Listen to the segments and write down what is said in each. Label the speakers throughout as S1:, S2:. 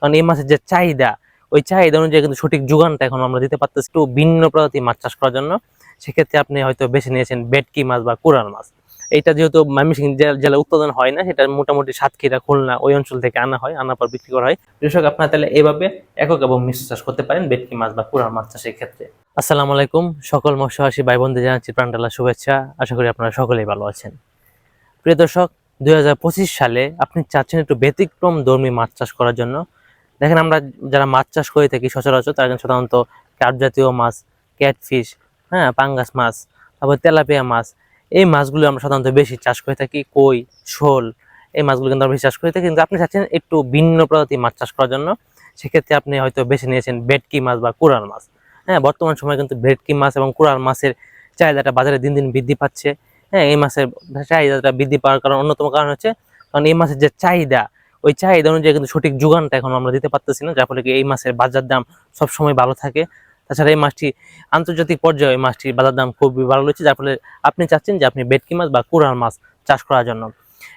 S1: কারণ এই মাছের যে চাহিদা, ওই চাহিদা অনুযায়ী কিন্তু সঠিক যোগানটা এখন আমরা দিতে পারতেছি একটু ভিন্ন প্রজাতির মাছ চাষ করার জন্য। সেক্ষেত্রে আপনি হয়তো বেছে নিয়েছেন বেটকি মাছ বা কুরাল মাছ। এটা যেহেতু ময়মনসিংহ জেলা- উৎপাদন হয় না, সেটা মোটামুটি সাতক্ষীরা, খুলনা ওই অঞ্চল থেকে আনা হয়, আনার পর বিক্রি করা হয়। কৃষক, আপনার তাহলে এভাবে একক এবং মিশ্র চাষ করতে পারেন বেটকি মাছ বা কুরাল মাছ চাষের ক্ষেত্রে। আসসালামু আলাইকুম, সকল মৎস্যহাসী ভাই বোনদের জানাচ্ছি প্রাণটালা শুভেচ্ছা। আশা করি আপনারা সকলেই ভালো আছেন। প্রিয় দর্শক, দুই হাজার পঁচিশ সালে আপনি চাচ্ছেন একটু ব্যতিক্রম ধর্মী মাছ চাষ করার জন্য। দেখেন আমরা যারা মাছ চাষ করে থাকি সচরাচর, তারা কিন্তু সাধারণত কাঠ জাতীয় মাছ, ক্যাটফিশ হ্যাঁ পাঙ্গাস মাছ, তারপর তেলাপিয়া মাছ, এই মাছগুলো আমরা সাধারণত বেশি চাষ করে থাকি, কই, শোল, এই মাছগুলো কিন্তু আমরা বেশি চাষ করে থাকি। কিন্তু আপনি চাচ্ছেন একটু ভিন্ন প্রজাতির মাছ চাষ করার জন্য, সেক্ষেত্রে আপনি হয়তো বেছে নিয়েছেন বেটকি মাছ বা কুরাল মাছ। হ্যাঁ বর্তমান সময়ে কিন্তু ভেটকি মাছ এবং কুরাল মাছের চাহিদাটা বাজারে দিন দিন বৃদ্ধি পাচ্ছে। হ্যাঁ এই মাছের চাহিদাটা বৃদ্ধি পাওয়ার কারণ অন্যতম কারণ হচ্ছে, কারণ এই মাছের যে চাহিদা ওই চাহিদা অনুযায়ী কিন্তু সঠিক যোগানটা এখন আমরা দিতে পারতেছি না, যার ফলে কি এই মাছের বাজার দাম সবসময় ভালো থাকে। তাছাড়া এই মাছটি আন্তর্জাতিক পর্যায়ে এই মাছটির বাজার দাম খুবই ভালো রয়েছে, যার ফলে আপনি চাচ্ছেন যে আপনি বেটকি মাছ বা কুরাল মাছ চাষ করার জন্য।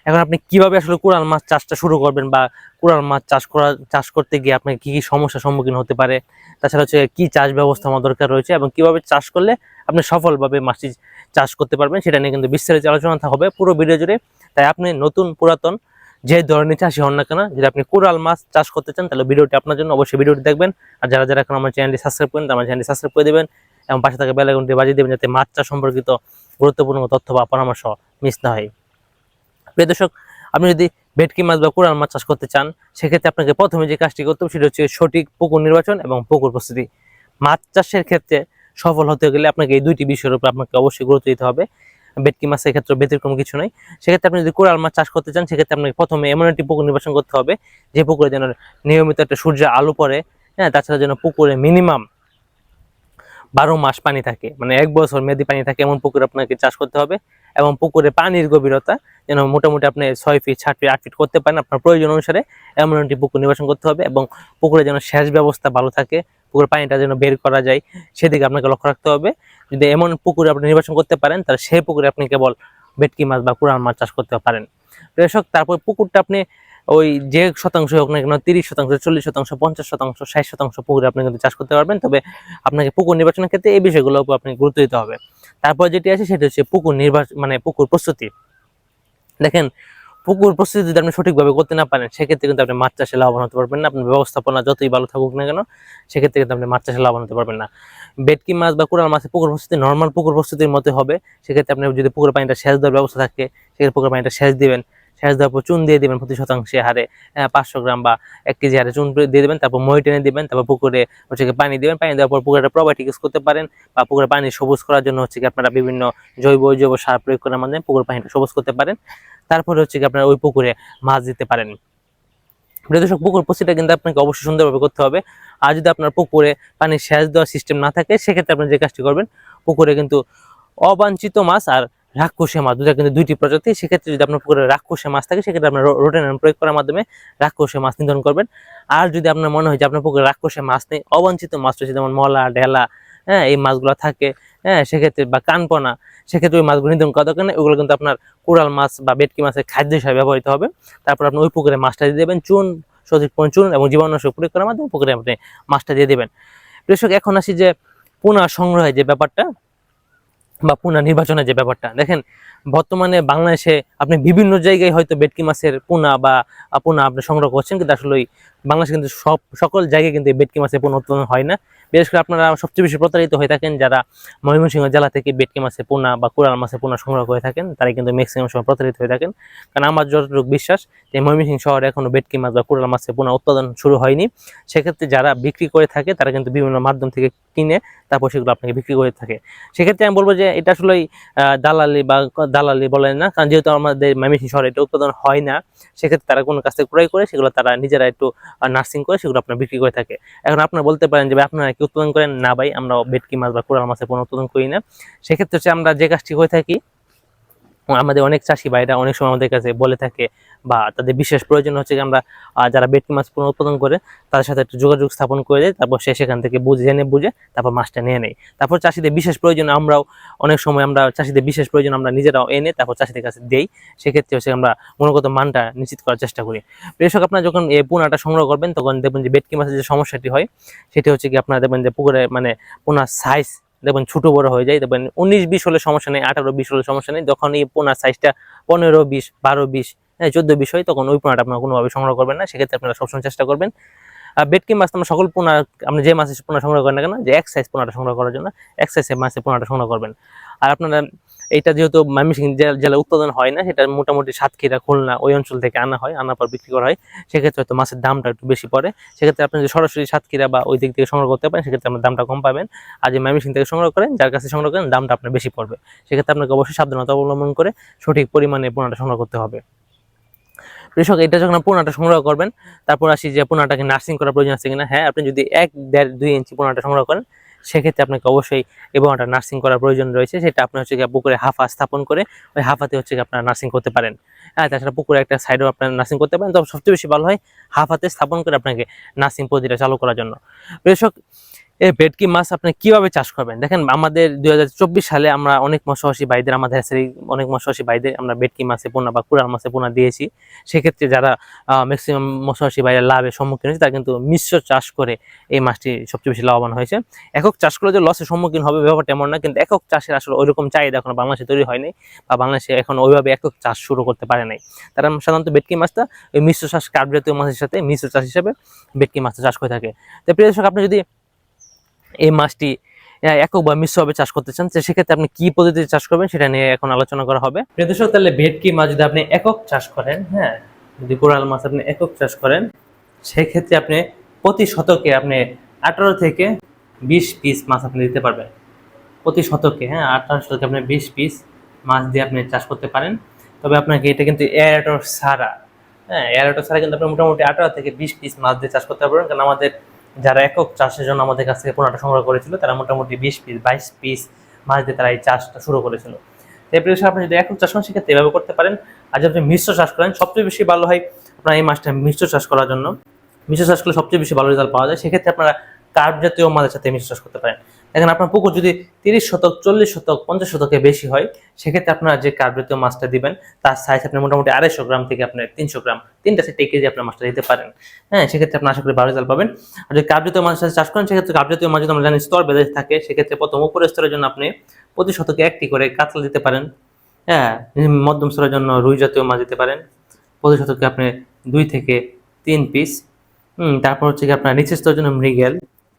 S1: এখন আপনি কীভাবে আসলে কুরাল মাছ চাষটা শুরু করবেন বা কুরাল মাছ চাষ করা, চাষ করতে গিয়ে আপনার কি কি সমস্যার সম্মুখীন হতে পারে? তাছাড়া হচ্ছে কি চাষ ব্যবস্থা আমার দরকার রয়েছে এবং কীভাবে চাষ করলে আপনি সফলভাবে মাছটি চাষ করতে পারবেন, সেটা নিয়ে কিন্তু বিস্তারিত আলোচনা হবে পুরো ভিডিও জুড়ে। তাই আপনি নতুন পুরাতন যে ধরনের চাষি হন না কেন, যদি আপনি কোরাল মাছ চাষ করতে চান, তাহলে ভিডিওটি আপনার জন্য অবশ্যই ভিডিওটি দেখবেন। আর যারা যারা এখন আমার চ্যানেলটি সাবস্ক্রাইব করেন আমার চ্যানেলটি সাবস্ক্রাইব করে দেবেন এবং পাশে থাকা বেলাগুনটি বাজিয়ে দেবেন যাতে মাছ চাষ সম্পর্কিত গুরুত্বপূর্ণ তথ্য বা পরামর্শ মিস না হয়। প্রিয় দর্শক, আপনি যদি ভেটকি মাছ বা কোরাল মাছ চাষ করতে চান, সেক্ষেত্রে আপনাকে প্রথমে যে কাজটি করতে হবে, সেটা হচ্ছে সঠিক পুকুর নির্বাচন এবং পুকুর প্রস্তুতি। মাছ চাষের ক্ষেত্রে সফল হতে গেলে আপনাকে এই দুইটি বিষয়ের উপর আপনাকে অবশ্যই গুরুত্ব দিতে হবে। ভেটকি মাছের ক্ষেত্রে ব্যতিক্রম কিছু নয় সেক্ষেত্রে আপনি যদি কোরাল মাছ চাষ করতে চান, সেক্ষেত্রে আপনাকে প্রথমে এমন একটি পুকুর নির্বাচন করতে হবে, যে পুকুরে যেন নিয়মিত একটা সূর্যের আলো পরে হ্যাঁ তাছাড়া যেন পুকুরে মিনিমাম বারো মাস পানি থাকে। মানে এক বছর মেয়াদি পানি থাকে এমন পুকুর আপনাকে চাষ করতে হবে এবং পুকুরে পানির গভীরতা যেন মোটামুটি আপনি ছয় ফিট সাত ফিট আট ফিট করতে পারেন আপনার প্রয়োজন অনুসারে এমন একটি পুকুর নির্বাচন করতে হবে এবং পুকুরে যেন সেচ ব্যবস্থা ভালো থাকে পুকুরের পানিটা যেন বের করা যায়, সেদিকে আপনাকে লক্ষ্য রাখতে হবে। যদি এমন পুকুরে আপনি নির্বাচন করতে পারেন, তাহলে সেই পুকুরে আপনি কেবল ভেটকি মাছ বা কুড়াল মাছ চাষ করতে পারেন। কৃষক তারপর পুকুরটা আপনি ওই যে শতাংশ হোক না কেন, তিরিশ শতাংশ, চল্লিশ শতাংশ, পঞ্চাশ শতাংশ, ষাট শতাংশ পুকুরে আপনি কিন্তু চাষ করতে পারবেন। তবে আপনাকে পুকুর নির্বাচনের ক্ষেত্রে এই বিষয়গুলোর উপর আপনি গুরুত্ব দিতে হবে। তারপর যেটি আছে সেটি হচ্ছে পুকুর নির্বাচন মানে পুকুর প্রস্তুতি। দেখেন, পুকুর প্রস্তুতি যদি আপনি সঠিকভাবে করতে না পারেন, সেক্ষেত্রে কিন্তু আপনি মাছ চাষে লাভবান হতে পারবেন না। আপনার ব্যবস্থাপনা যতই ভালো থাকুক না কেন, সেক্ষেত্রে কিন্তু আপনি মাছ চাষে লাভবান হতে পারবেন না। বেটকি মাছ বা কুড়াল মাছের পুকুর প্রস্তুতি নর্মাল পুকুর প্রস্তুতির মতো হবে। সেক্ষেত্রে আপনি যদি পুকুর পানিটা সেচ দেওয়ার ব্যবস্থা থাকে, সেক্ষেত্রে পুকুর পানিটা সেচ দিবেন। সেচ দেওয়ার পর চুন দিয়ে দিবেন প্রতি শতাংশে হারে পাঁচশো গ্রাম বা এক কেজি হারে চুন দিয়ে দেবেন, তারপর মই টেনে দিবেন, তারপর পুকুরে হচ্ছে পানি দিবেন, পানি দেওয়ার পর পুকুরে প্রবাটিক ইউজ করতে পারেন বা পুকুরে পানি সবুজ করার জন্য হচ্ছে কি আপনারা বিভিন্ন জৈব জৈব সার প্রয়োগ করার মাধ্যমে পুকুর পানিটা সবুজ করতে পারেন। তারপরে হচ্ছে কি আপনারা ওই পুকুরে মাছ দিতে পারেন। দর্শক, পুকুর প্রস্তুতিটা কিন্তু আপনাকে অবশ্যই সুন্দরভাবে করতে হবে। আর যদি আপনার পুকুরে পানি সেচ দেওয়ার সিস্টেম না থাকে, সেক্ষেত্রে আপনি যে কাজটি করবেন, পুকুরে কিন্তু অবাঞ্ছিত মাছ আর রাক্ষসে মাছ দুটা কিন্তু দুইটি প্রজাতি। সেক্ষেত্রে যদি আপনার পুকুরে রাক্ষসে মাছ থাকে, সেক্ষেত্রে আপনার রোটেন প্রয়োগ করার মাধ্যমে রাক্ষসে মাছ নিধন করবেন। আর যদি আপনার মনে হয় যে আপনার পুকুরে রাক্ষসে মাছ নেই অবাঞ্ছিত মাছ রয়েছে, যেমন মলা, ঢেলা হ্যাঁ এই মাছগুলো থাকে হ্যাঁ সেক্ষেত্রে বা কানপনা, সেক্ষেত্রে ওই মাছগুলো নিধন করা দরকার নেই। ওগুলো কিন্তু আপনার কোরাল মাছ বা বেটকি মাছের খাদ্য হিসাবে ব্যবহৃত হবে। তারপর আপনি ওই পুকুরে মাছটা দিয়ে দেবেন চুন সঠিক চুন এবং জীবাণুনাশক প্রয়োগ করার মাধ্যমে পুকুরে আপনি মাছটা দিয়ে দেবেন। কৃষক এখন আসি যে পোনা সংগ্রহের যে ব্যাপারটা বা পোনা নির্বাচনের যে ব্যাপারটা, দেখেন বর্তমানে বাংলাদেশে আপনি বিভিন্ন জায়গায় হয়তো বেটকি মাছের পোনা বা পোনা আপনি সংগ্রহ করছেন, কিন্তু আসলে বাংলাদেশে কিন্তু সব, সকল জায়গায় কিন্তু বেটকি মাছের পোনা উৎপাদন হয় না। বিশেষ করে আপনারা সবচেয়ে বেশি প্রতারিত হয়ে থাকেন যারা ময়মনসিংহ জেলা থেকে বেটকি মাছের পোনা বা কোরাল মাছের পোনা সংগ্রহ করে থাকেন, তারাই কিন্তু ম্যাক্সিমাম সময় প্রতারিত হয়ে থাকেন। কারণ আমার যতটুকু বিশ্বাস যে ময়মনসিংহ শহরে এখনও বেটকি মাছ বা কোরাল মাছের পোনা উৎপাদন শুরু হয়নি, সেক্ষেত্রে যারা বিক্রি করে থাকে তারা কিন্তু বিভিন্ন মাধ্যম থেকে কিনে তারপর সেগুলো আপনাকে বিক্রি করে থাকে। সেক্ষেত্রে আমি বলব যে এটা আসলে দালালি বা দালালি বলেন না, কারণ যেহেতু আমাদের ময়মনসিংহ শহরে এটা উৎপাদন হয় না, সেক্ষেত্রে তারা কোনো কাছ থেকে ক্রয় করে সেগুলো তারা নিজেরা একটু নার্সিং করে সেগুলো আপনার বিক্রি করে থাকে। এখন আপনারা বলতে পারেন যে আপনারা কি উৎপাদন করেন না ভাই, আমরা ভেটকি মাছ বা কোরাল মাছের পণ্য উৎপাদন করি না। সেক্ষেত্রে হচ্ছে আমরা যে কাজটি হয়ে থাকি আমাদের অনেক চাষি ভাইরা অনেক সময় আমাদের কাছে বলে থাকে বা তাদের বিশেষ প্রয়োজন হচ্ছে যে আমরা যারা বেটকি মাছ পুনঃ উৎপাদন করে, তাদের সাথে একটু যোগাযোগ স্থাপন করে দেয়, তারপর সে সেখান থেকে বুঝে, জেনে বুঝে তারপর মাছটা নিয়ে নেয়। তারপর চাষিদের বিশেষ প্রয়োজন আমরাও অনেক সময় আমরা চাষিদের বিশেষ প্রয়োজন আমরা নিজেরাও এনে তারপর চাষিদের কাছে দেই। সেক্ষেত্রে হচ্ছে আমরা গুণগত মানটা নিশ্চিত করার চেষ্টা করি। কৃষক আপনার যখন এই পোনাটা সংগ্রহ করবেন, তখন দেখবেন যে বেটকি মাছের যে সমস্যাটি হয়, সেটি হচ্ছে কি আপনারা দেখবেন যে পুকুরে মানে পোনার সাইজ দেখবেন ছোটো বড় হয়ে যায়, দেখবেন উনিশ, বিশ হলে সমস্যা নেই, আঠারো, বিশ হলে সমস্যা নেই, যখন এই পোনার সাইজটা পনেরো, বিশ, বারো, বিশ হ্যাঁ চোদ্দ, বিশ হয়, তখন ওই পোনাটা আপনার কোনোভাবে সংগ্রহ করবেন না, সেক্ষেত্রে আপনারা সবসময় চেষ্টা করবেন। আর বেটকি মাছ আমরা সকল পোনা, আপনি যে মাছের পোনা সংগ্রহ করেন না কেন, যে এক সাইজ পোনাটা সংগ্রহ করার জন্য, এক সাইজের মাছের পোনাটা সংগ্রহ করবেন। আর আপনারা এইটা যেহেতু ময়মনসিংহ জেলা- উৎপাদন হয় না, সেটা মোটামুটি সাতক্ষীরা, খুলনা ওই অঞ্চল থেকে আনা হয়, আনার পর বিক্রি করা হয়। সেক্ষেত্রে হয়তো মাছের দামটা একটু বেশি পড়ে। সেক্ষেত্রে আপনি যদি সরাসরি সাতক্ষীরা বা ওই দিক থেকে সংগ্রহ করতে পারেন, সেক্ষেত্রে আপনার দামটা কম পাবেন। আর যে ময়মনসিংহ থেকে সংগ্রহ করেন, যার কাছে সংগ্রহ করেন, দামটা আপনার বেশি পড়বে। সেক্ষেত্রে আপনাকে অবশ্যই সাবধানতা অবলম্বন করে সঠিক পরিমাণে পোনাটা সংগ্রহ করতে হবে। কৃষক, এটা যখন পোনাটা সংগ্রহ করবেন, তারপর আসি যে পোনাটাকে নার্সিং করার প্রয়োজন আছে কিনা। হ্যাঁ আপনি যদি এক দেড় দুই ইঞ্চি পোনাটা সংগ্রহ করেন সেক্ষেত্রে আপনাকে অবশ্যই এবং একটা নার্সিং করার প্রয়োজন রয়েছে। সেটা আপনি হচ্ছে পুকুরে হাফা স্থাপন করে ওই হাফাতে হচ্ছে আপনার নার্সিং করতে পারেন। হ্যাঁ তাছাড়া পুকুরে একটা সাইডেও আপনারা নার্সিং করতে পারেন। তবে সবচেয়ে বেশি ভালো হয় হাফাতে স্থাপন করে আপনাকে নার্সিং পদ্ধতিটা চালু করার জন্য। কৃষক এই ভেটকি মাছ আপনি কীভাবে চাষ করবেন? দেখেন, আমাদের দু হাজার চব্বিশ সালে আমরা অনেক মৎস্যবাসী ভাইদের, আমাদের হ্যাচারি অনেক মৎস্যবাসী ভাইদের আমরা ভেটকি মাছে পোনা বা কুড়াল মাছে পোনা দিয়েছি। সেক্ষেত্রে যারা ম্যাক্সিমাম মৎস্যবাসী ভাইরা লাভের সম্মুখীন হয়েছে, তারা কিন্তু মিশ্র চাষ করে এই মাছটি সবচেয়ে বেশি লাভবান হয়েছে। একক চাষ করলে যে লসের সম্মুখীন হবে ব্যাপারটা এমন না, কিন্তু একক চাষের আসলে ওইরকম চাহিদা এখন বাংলাদেশে তৈরি হয়নি বা বাংলাদেশে এখন ওইভাবে একক চাষ শুরু করতে পারে নাই। তারা সাধারণত ভেটকি মাছটা ওই মিশ্র চাষ কার্প জাতীয় মাছের সাথে, মিশ্র চাষ হিসাবে ভেটকি মাছটা চাষ করে থাকে। তো প্রিয় দর্শক, আপনি যদি এই মাছটি একক বা মিশ্রভাবে চাষ করতে চান সেক্ষেত্রে আপনি কি পদ্ধতিতে চাষ করবেন সেটা নিয়ে এখন আলোচনা করা হবে। দর্শক, তাহলে ভেটকি মাছ যদি আপনি একক চাষ করেন হ্যাঁ যদি কোরাল মাছ আপনি একক চাষ করেন, সেক্ষেত্রে আপনি প্রতি শতকে আপনি আঠারো থেকে বিশ পিস মাছ আপনি দিতে পারবেন। প্রতি শতকে হ্যাঁ আঠারো শতকে আপনি বিশ পিস মাছ দিয়ে আপনি চাষ করতে পারেন। তবে আপনাকে এটা কিন্তু এয়ারটর ছাড়া হ্যাঁ এয়ারটর ছাড়া কিন্তু আপনি মোটামুটি আঠারো থেকে বিশ পিস মাছ দিয়ে চাষ করতে পারবেন, কারণ আমাদের যারা একক চাষের জন্য আমাদের কাছ থেকে পোনাটা সংগ্রহ করেছিল, তারা মোটামুটি বিশ পিস, বাইশ পিস মাছ দিয়ে তারা এই চাষটা শুরু করেছিল। এরপরে এসে আপনি যদি একক চাষ করেন, সেক্ষেত্রে এভাবে করতে পারেন। আর যদি আপনি মিশ্র চাষ করেন, সবচেয়ে বেশি ভালো হয় আপনার এই মাছটা মিশ্র চাষ করার জন্য। মিশ্র চাষ করলে সবচেয়ে বেশি ভালো রেজাল্ট পাওয়া যায়। সেক্ষেত্রে আপনারা কার্প জাতীয় মাছের সাথে মিশ্র চাষ করতে পারেন। দেখেন আপনার পুকুর যদি তিরিশ শতক, চল্লিশ শতক, পঞ্চাশ শতকের বেশি হয়, সেক্ষেত্রে আপনার যে কার্প জাতীয় মাছটা দিবেন, তার সাইজ আপনি মোটামুটি আড়াইশো গ্রাম থেকে আপনার তিনশো গ্রাম, তিনটা থেকে কেজি আপনার মাছটা দিতে পারেন। হ্যাঁ সেক্ষেত্রে আপনি আশা করি ভালো রেজাল্ট পাবেন। আর যদি মাছের সাথে চাষ করেন, সেক্ষেত্রে কার্প জাতীয় মাছ যদি আমরা জানি স্তর বেঁধে থাকে, সেক্ষেত্রে প্রথম উপরের স্তরের জন্য আপনি প্রতি শতকে একটি করে কাতলা দিতে পারেন। হ্যাঁ মধ্যম স্তরের জন্য রুই জাতীয় মাছ দিতে পারেন। প্রতি শতকে আপনি দুই থেকে তিন পিস তারপর হচ্ছে কি আপনার নিচের স্তরের জন্য মৃগেল।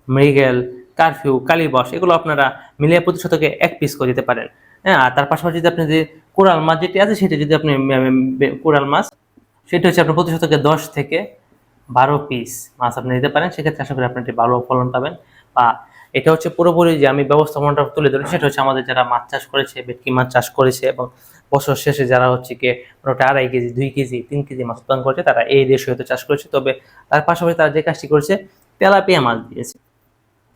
S1: মৃগেল কারফিউ কালীবস এগুলো আপনারা মিলিয়ে প্রতি শতকে এক পিস করে দিতে পারেন। হ্যাঁ আর তার পাশাপাশি যদি আপনি যে কোরাল মাছ যেটি আছে, সেটা যদি আপনি কোরাল মাছ, সেটা হচ্ছে আপনার প্রতি শতকে দশ থেকে বারো পিস মাছ আপনি দিতে পারেন। সেক্ষেত্রে আশা করি আপনি একটি ভালো ফলন পাবেন। বা এটা হচ্ছে পুরোপুরি যে আমি ব্যবস্থাপনাটা তুলে ধরি, সেটা হচ্ছে আমাদের যারা মাছ চাষ করেছে, ভেটকি মাছ চাষ করেছে, এবং বছর শেষে যারা হচ্ছে কি মোটামুটি আড়াই কেজি, দুই কেজি, তিন কেজি মাছ উৎপাদন করেছে, তারা এই রেশিওতে চাষ করেছে। তবে তার পাশাপাশি তারা যে কাজটি করেছে, তেলাপিয়া মাছ দিয়েছে।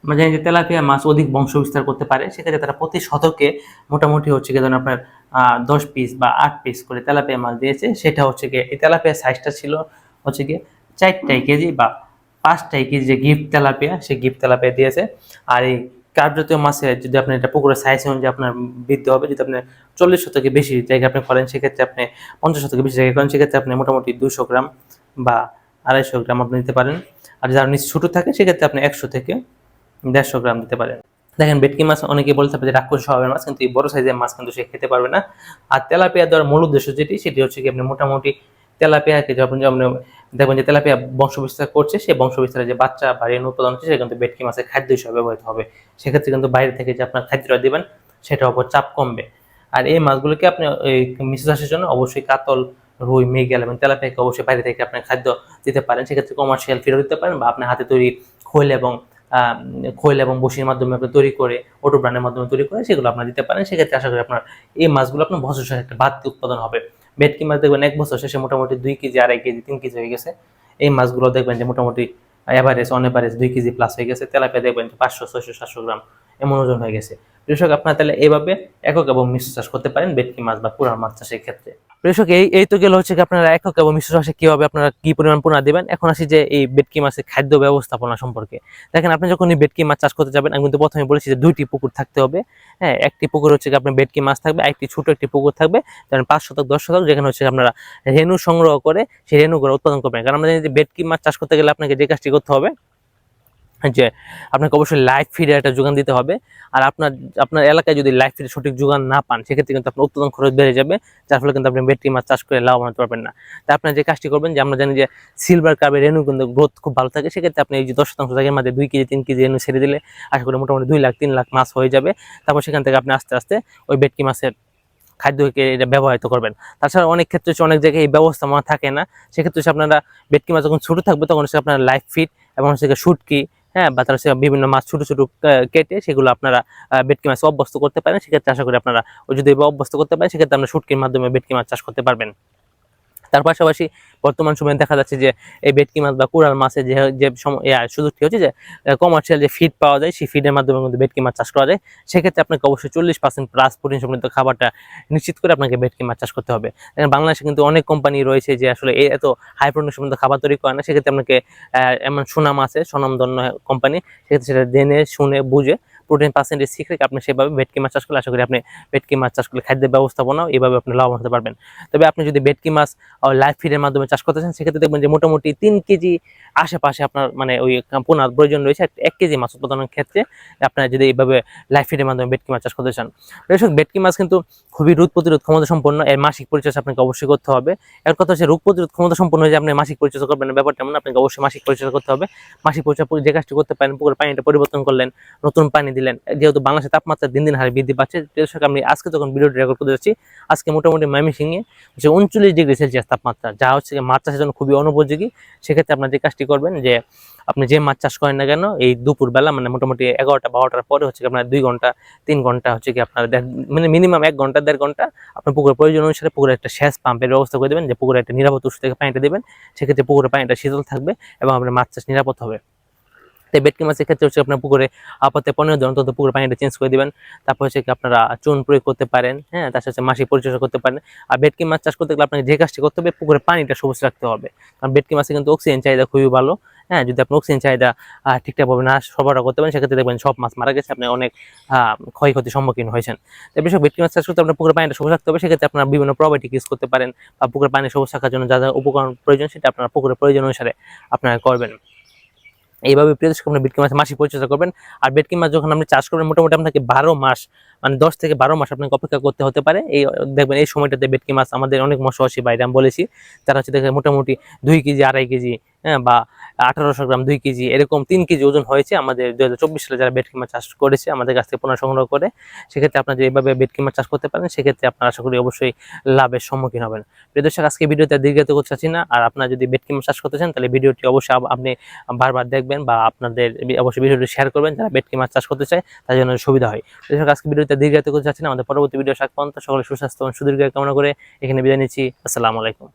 S1: আমরা জানি যে তেলাপিয়া মাছ অধিক বংশ বিস্তার করতে পারে, সেক্ষেত্রে তারা প্রতি শতকে মোটামুটি হচ্ছে কি ধরুন আপনার দশ পিস বা আট পিস করে তেলাপিয়া মাছ দিয়েছে। সেটা হচ্ছে গিয়ে এই তেলাপিয়া সাইজটা ছিল হচ্ছে গিয়ে চারটাই কেজি বা পাঁচটাই কেজি যে গিফট তেলাপিয়া সে গিফট তেলাপিয়া দিয়েছে। আর এই কার্প জাতীয় মাছে যদি আপনি এটা পুকুরের সাইজ অনুযায়ী আপনার বৃদ্ধি হবে, যদি আপনি চল্লিশ শতকে বেশি জায়গা আপনি করেন, সেক্ষেত্রে আপনি পঞ্চাশ শতকে বেশি জায়গা করেন, সেক্ষেত্রে আপনি মোটামুটি দুশো গ্রাম বা আড়াইশো গ্রাম আপনি দিতে পারেন। আর যারা নিচে ছোটো থাকে, সেক্ষেত্রে আপনি একশো থেকে দেড়শো গ্রাম দিতে পারেন। দেখেন, ভেটকি মাছ অনেকে বলতে পারে যে রাক্ষস স্বভাবের মাছ, কিন্তু এই বড় সাইজের মাছ কিন্তু সে খেতে পারবে না। আর তেলাপিয়া দেওয়ার মূল উদ্দেশ্য যেটি, সেটি হচ্ছে কি আপনি মোটামুটি তেলাপিয়াকে যখন যখন দেখবেন যে তেলাপিয়া বংশ বিস্তার করছে সেই বংশ বিস্তারে যে বাচ্চা বা রেণু উৎপাদন হচ্ছে সেটা কিন্তু ভেটকি মাছের খাদ্য হিসেবে ব্যবহৃত হবে। সেক্ষেত্রে কিন্তু বাইরে থেকে যে আপনার খাদ্যটা দিবেন, সেটার উপর চাপ কমবে। আর এই মাছগুলোকে আপনি এই মিশ্র চাষের জন্য অবশ্যই কাতল, রুই, মৃগেল এবং তেলাপিয়াকে অবশ্যই বাইরে থেকে আপনার খাদ্য দিতে পারেন। সেক্ষেত্রে কমার্শিয়াল ফিডও দিতে পারেন বা আপনার হাতে তৈরি খৈল এবং খৈল এবং বসির মাধ্যমে আপনি তৈরি করে, অটো ব্র্যান্ডের মাধ্যমে তৈরি করে সেগুলো আপনার দিতে পারেন। সেক্ষেত্রে আশা করি আপনার এই মাছগুলো আপনার বছর শেষে একটা বাড়তি উৎপাদন হবে। ভেটকি মাছ দেখবেন এক বছর শেষে মোটামুটি দুই কেজি, আড়াই কেজি, তিন কেজি হয়ে গেছে। এই মাছগুলো দেখবেন যে মোটামুটি অ্যাভারেজ অন অ্যাভারেজ দুই কেজি প্লাস হয়ে গেছে। তেলাপিয়া দেখবেন যে পাঁচশো, ছয়শো, সাতশো গ্রাম এমন ওজন হয়ে গেছে। কৃষক আপনারা তাহলে এইভাবে একক এবং মিশ্র চাষ করতে পারেন ভেটকি মাছ বা পুরান মাছ চাষের ক্ষেত্রে। কৃষক এই এই তো গেল হচ্ছে আপনারা একক এবং মিশ্র চাষে কীভাবে আপনারা কি পরিমাণ পোনা দিবেন? এখন আসি যে এই বেটকি মাছের খাদ্য ব্যবস্থাপনা সম্পর্কে। দেখেন, আপনি যখন এই বেটকি মাছ চাষ করতে যাবেন, আমি কিন্তু প্রথমে বলেছি যে দুইটি পুকুর থাকতে হবে। হ্যাঁ একটি পুকুর হচ্ছে আপনার বেটকি মাছ থাকবে একটি ছোট একটি পুকুর থাকবে, যেমন পাঁচ শতক, দশ শতক, যেখানে হচ্ছে আপনারা রেণু সংগ্রহ করে সেই রেণুগুলো উৎপাদন করবেন। কারণ আমরা জানি যে ভেটকি মাছ চাষ করতে গেলে আপনাকে যে কাজটি করতে হবে যে আপনাকে অবশ্যই লাইফ ফিডের একটা যোগান দিতে হবে। আর আপনার আপনার এলাকায় যদি লাইফ ফিডের সঠিক যোগান না পান, সেক্ষেত্রে কিন্তু আপনার উৎপাদন খরচ বেড়ে যাবে, যার ফলে কিন্তু আপনি ভেটকি মাছ চাষ করে লাভবান হতে পারবেন না। তাই আপনার যে কাজটি করবেন, যে আমরা জানি যে সিলভার কার্বের রেনু কিন্তু গ্রোথ খুব ভালো থাকে, সেক্ষেত্রে আপনি এই যে দশ শতাংশ জায়গার মধ্যে দুই কেজি, তিন কেজি রেণু ছেড়ে দিলে আশা করি মোটামুটি দুই লাখ, তিন লাখ মাছ হয়ে যাবে। তারপর সেখান থেকে আপনি আস্তে আস্তে ওই ভেটকি মাছের খাদ্যকে এটা ব্যবহৃত করবেন। তাছাড়া অনেক ক্ষেত্রে হচ্ছে অনেক জায়গায় এই ব্যবস্থা মা থাকে না, সেক্ষেত্রে আপনারা ভেটকি মাছ যখন ছোট থাকবে, তখন হচ্ছে আপনার লাইফ ফিট এবং হচ্ছে শুটকি হ্যাঁ বা তারা বিভিন্ন মাছ ছোট ছোট কেটে সেগুলো আপনারা বেটকি মাছ অভ্যস্ত করতে পারেন। সেক্ষেত্রে আশা করি আপনারা যদি অভ্যস্ত করতে পারেন। সেক্ষেত্রে আপনারা শুটকির মাধ্যমে বেটকি মাছ চাষ করতে পারবেন। তার পাশাপাশি বর্তমান সময়ে দেখা যাচ্ছে যে এই ভেটকি মাছ বা কুড়াল মাছের যে যে সুযোগটি হচ্ছে যে কমার্শিয়াল যে ফিড পাওয়া যায়, সেই ফিডের মাধ্যমে কিন্তু ভেটকি মাছ চাষ করা যায়। সেক্ষেত্রে আপনাকে অবশ্যই চল্লিশ পার্সেন্ট প্লাস প্রোটিন সমৃদ্ধ খাবারটা নিশ্চিত করে আপনাকে ভেটকি মাছ চাষ করতে হবে। বাংলাদেশে কিন্তু অনেক কোম্পানি রয়েছে যে আসলে এত হাই প্রোটিন সমৃদ্ধ খাবার তৈরি করে না। সেক্ষেত্রে আপনাকে এমন সুনাম আছে স্বনামধন্য কোম্পানি সেক্ষেত্রে সেটা জেনে, শুনে, বুঝে প্রোটিন পার্সেন্টেজ শিখে আপনি সেভাবে ভেটকি মাছ চাষ করলে আশা করি আপনি ভেটকি মাছ চাষ করলে খাদ্যের ব্যবস্থাপনাও এভাবে আপনি লাভবান হতে পারবেন। তবে আপনি যদি ভেটকি মাছ লাইফ ফিডের মাধ্যমে চাষ করতে চান, সেক্ষেত্রে দেখবেন যে মোটামুটি তিন কেজি আশেপাশে আপনার মানে ওই পোনার প্রয়োজন রয়েছে, এক- কেজি মাছ উৎপাদনের ক্ষেত্রে আপনার যদি এইভাবে লাইফ ফিডের মাধ্যমে ভেটকি মাছ চাষ করতে চান। দর্শক, ভেটকি মাছ কিন্তু খুবই রোগ প্রতিরোধ ক্ষমতা সম্পন্ন, এর মাসিক পরিচর্যা আপনাকে অবশ্যই করতে হবে। এর কথা হচ্ছে রোগ প্রতিরোধ ক্ষমতা সম্পন্ন হয়ে যে আপনি মাসিক পরিচর্যা করবেন, ব্যাপারটা এমন আপনাকে অবশ্যই মাসিক পরিচর্যা করতে হবে। মাসিক পরিচর্যা যে কাজটি করতে পারেন, পুকুরের পানিটা পরিবর্তন করলেন, নতুন পানি দিলেন, যেহেতু বাংলাদেশের তাপমাত্রা দিন দিন হারে বৃদ্ধি পাচ্ছে, দর্শক, আমি আজকে যখন ভিডিওটি রেকর্ড করতে যাচ্ছি। আজকে মোটামুটি ময়মনসিংহে হচ্ছে উনচল্লিশ ডিগ্রি সেলসিয়াস তাপমাত্রা, যা হচ্ছে মাছ চাষের জন্য খুবই অনুপযোগী। সেক্ষেত্রে আপনার যে কাজটি করবেন যে আপনি যে মাছ চাষ করেন না কেন, এই দুপুরবেলা মানে মোটামুটি এগারোটা বারোটার পরে হচ্ছে কি আপনার দুই ঘণ্টা, তিন ঘণ্টা হচ্ছে কি আপনার মানে মিনিমাম এক ঘণ্টা, দেড় ঘণ্টা আপনার পুকুরের প্রয়োজন অনুসারে পুকুরে একটা শেষ পাম্পের ব্যবস্থা করে দেবেন যে পুকুরে একটা নিরাপদ উৎস থেকে পানিটা দেবেন। সেক্ষেত্রে পুকুরের পানিটা শীতল থাকবে এবং আপনার মাছ চাষ নিরাপদ হবে। তাই ভেটকি মাছের ক্ষেত্রে হচ্ছে আপনার পুকুরে আপাতত পনেরো দিন অন্তত পুকুরের পানিটা চেঞ্জ করে দিবেন। তারপর হচ্ছে আপনারা চুন প্রয়োগ করতে পারেন হ্যাঁ তার সাথে মাসিক পরিচর্যা করতে পারেন। আর ভেটকি মাছ চাষ করতে গেলে আপনাকে যে কাজটি করতে হবে, পুকুরের পানিটা সবুজ রাখতে হবে। কারণ ভেটকি মাছে কিন্তু অক্সিজেন চাহিদা খুবই ভালো হ্যাঁ যদি আপনি অক্সিজেন চাহিদা ঠিকঠাকভাবে না সরবরাহ করতে পারেন, সেক্ষেত্রে দেখবেন সব মাছ মারা গেছে, আপনি অনেক ক্ষয়ক্ষতির সম্মুখীন হয়েছেন। তাই বেশি ভেটকি মাছ চাষ করতে আপনার পুকুরের পানিটা সবুজ রাখতে হবে, সেক্ষেত্রে আপনার বিভিন্ন প্রবায়োটিক ইউজ করতে পারেন বা পুকুরের পানি সবুজ রাখার জন্য যা যা উপকরণ প্রয়োজন, সেটা আপনার পুকুরের প্রয়োজন অনুসারে আপনারা করবেন। এইভাবে দর্শক আপনি ভেটকি মাছ মাসিক পরিচর্যা করবেন। আর ভেটকি মাছ যখন আপনি চাষ করবেন, মোটামুটি আপনাকে বারো মাস মানে দশ থেকে বারো মাস আপনাকে অপেক্ষা করতে হতে পারে। এই, দেখবেন এই সময়টাতে ভেটকি মাছ আমাদের অনেক মশাসী বাইরে আমি বলেছি। তারা হচ্ছে দেখে মোটামুটি দুই কেজি, আড়াই কেজি হ্যাঁ বা আঠারোশো গ্রাম দুই কেজি এরকম তিন কেজি ওজন হয়েছে। আমাদের দু হাজার চব্বিশ সালে যারা মাছ চাষ করেছে, আমাদের কাছ থেকে পুনঃ সংগ্রহ করে, সেক্ষেত্রে আপনারা যদি এইভাবে ভেটকি মাছ চাষ করতে পারেন, সেক্ষেত্রে আপনারা আশা করি অবশ্যই লাভের সম্মুখীন হবেন। প্রিয় দর্শক, আজকে ভিডিওতে দীর্ঘায়িত করতে চাচ্ছি না। আর আপনারা যদি মাছ চাষ করতে চান, তাহলে ভিডিওটি অবশ্যই আপনি বারবার দেখবেন বা আপনাদের অবশ্যই ভিডিওটি শেয়ার করবেন। যারা মাছ চাষ করতে চায় তার জন্য সুবিধা হয়। প্রিয় দর্শক, আজকে ভিডিওতে দীর্ঘায়িত করতে চাচ্ছি না। আমাদের পরবর্তী ভিডিও পর্যন্ত সকলে সুস্বাস্থ্য এবং সুদীর্ঘ কামনা করে এখানে বিদায় নিচ্ছি। আসসালামু আলাইকুম।